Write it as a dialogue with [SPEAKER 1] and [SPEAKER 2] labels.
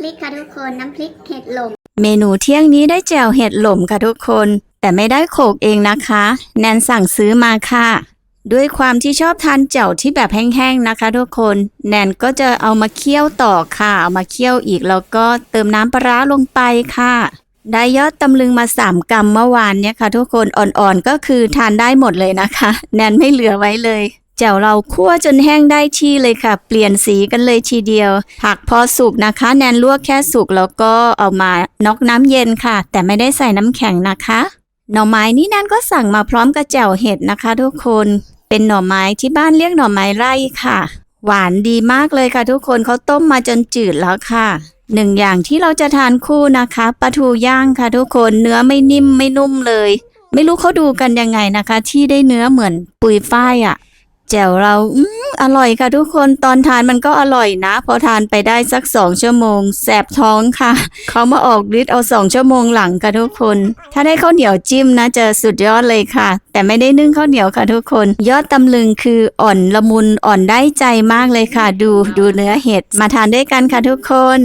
[SPEAKER 1] พริกค่ะทุกคนน้ำพริกเห็ดหลม
[SPEAKER 2] เมนูเที่ยงนี้ได้แจ่วเห็ดหล่มค่ะทุกคน แต่ไม่ได้โขกเองนะคะ แนนสั่งซื้อมาค่ะ ด้วยความที่ชอบทานแจ่วที่แบบแห้งๆนะคะ ทุกคน แนนก็จะเอามาเคี่ยวต่อค่ะ เอามาเคี่ยวอีกแล้วก็เติมน้ำปลาร้าลงไปค่ะ ได้ยอดตำลึงมา 3กรัมเมื่อวานเนี่ยค่ะ ทุกคนอ่อนๆก็คือทานได้หมดเลยนะคะ แนนไม่เหลือไว้เลย แจ่วเราคั่วจนแห้งได้ที่เลยค่ะ เปลี่ยนสีกันเลยทีเดียว ผักพอสุกนะคะ แนนลวกแค่สุกแล้วก็เอามาน็อกน้ำเย็นค่ะ แต่ไม่ได้ใส่น้ำแข็งนะคะหน่อไม้นี่แนนก็สั่งมาพร้อมกับแจ่วเห็ดนะคะ ทุกคน เป็นหน่อไม้ที่บ้านเรียกหน่อไม้ไร่ค่ะ หวานดีมากเลยค่ะ ทุกคนเขาต้มมาจนจืดแล้วค่ะ หนึ่งอย่างที่เราจะทานคู่นะคะปลาทูย่างค่ะ ทุกคนเนื้อไม่นิ่มไม่นุ่มเลย ไม่รู้เขาดูกันยังไงนะคะ ที่ได้เนื้อเหมือนปุยฝ้ายอะ่ะ แจ่วเราอืมอร่อยค่ะทุกคนตอนทานมันก็อร่อยนะ พอทานไปได้สักสองชั่วโมง แสบท้องค่ะ เขามาออกฤทธิ์เอาสองชั่วโมงหลังค่ะทุกคน ถ้าได้ข้าวเหนียวจิ้มนะจะสุดยอดเลยค่ะ แต่ไม่ได้นึ่งข้าวเหนียวค่ะทุกคน ยอดตำลึงคืออ่อนละมุนอ่อนได้ใจมากเลยค่ะ ดูดูเนื้อเห็ดมาทานด้วยกันค่ะทุกคน